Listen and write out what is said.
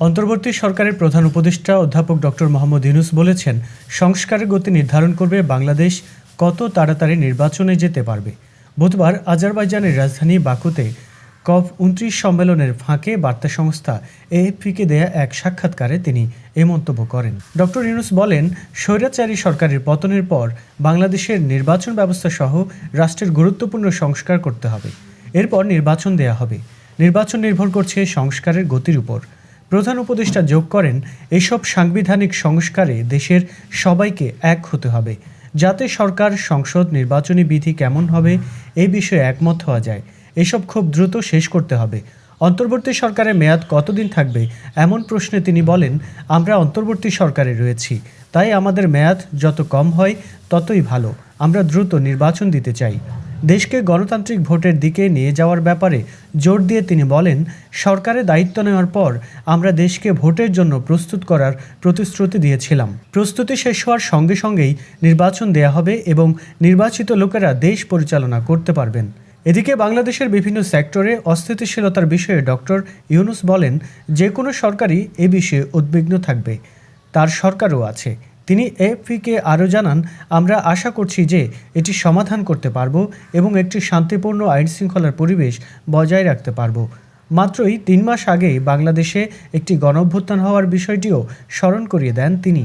অন্তর্বর্তী সরকারের প্রধান উপদেষ্টা অধ্যাপক ডক্টর মোহাম্মদ ইউনুস বলেছেন, সংস্কারের গতি নির্ধারণ করবে বাংলাদেশ, কত তাড়াতাড়ি নির্বাচনে যেতে পারবে। বুধবার আজারবাইজানের রাজধানী বাকুতে কপ উনত্রিশ সম্মেলনের ফাঁকে বার্তা সংস্থা এএফপিকে দেয়া এক সাক্ষাৎকারে তিনি এ মন্তব্য করেন। ডক্টর ইউনুস বলেন, স্বৈরাচারী সরকারের পতনের পর বাংলাদেশের নির্বাচন ব্যবস্থা সহ রাষ্ট্রের গুরুত্বপূর্ণ সংস্কার করতে হবে। এরপর নির্বাচন দেয়া হবে। নির্বাচন নির্ভর করছে সংস্কারের গতির উপর। প্রধান উপদেষ্টা যোগ করেন, এসব সাংবিধানিক সংস্কারে দেশের সবাইকে এক হতে হবে। যাতে সরকার, সংসদ নির্বাচনী বিধি কেমন হবে এই বিষয়ে একমত হওয়া যায়। এসব খুব দ্রুত শেষ করতে হবে। অন্তর্বর্তী সরকারের মেয়াদ কতদিন থাকবে, এমন প্রশ্নে তিনি বলেন, আমরা অন্তর্বর্তী সরকারে রয়েছি। তাই আমাদের মেয়াদ যত কম হয়, ততই ভালো। আমরা দ্রুত নির্বাচন দিতে চাই। দেশকে গণতান্ত্রিক ভোটের দিকে নিয়ে যাওয়ার ব্যাপারে জোর দিয়ে তিনি বলেন সরকারের দায়িত্ব নেওয়ার পর আমরা দেশকে ভোটের জন্য প্রস্তুত করার প্রতিশ্রুতি দিয়েছিলাম। প্রস্তুতি শেষ হওয়ার সঙ্গে সঙ্গেই নির্বাচন দেয়া হবে এবং নির্বাচিত লোকেরা দেশ পরিচালনা করতে পারবেন। এদিকে বাংলাদেশের বিভিন্ন সেক্টরে অস্থিতিশীলতার বিষয়ে ডক্টর ইউনুস বলেন, যে কোনো সরকারই এ বিষয়ে উদ্বিগ্ন থাকবে। তার সরকারও আছে। তিনি এফপিকে আরও জানান, আমরা আশা করছি যে এটি সমাধান করতে পারব এবং একটি শান্তিপূর্ণ আইন শৃঙ্খলার পরিবেশ বজায় রাখতে পারব। মাত্রই তিন মাস আগে বাংলাদেশে একটি গণঅভ্যুত্থান হওয়ার বিষয়টিও স্মরণ করিয়ে দেন তিনি।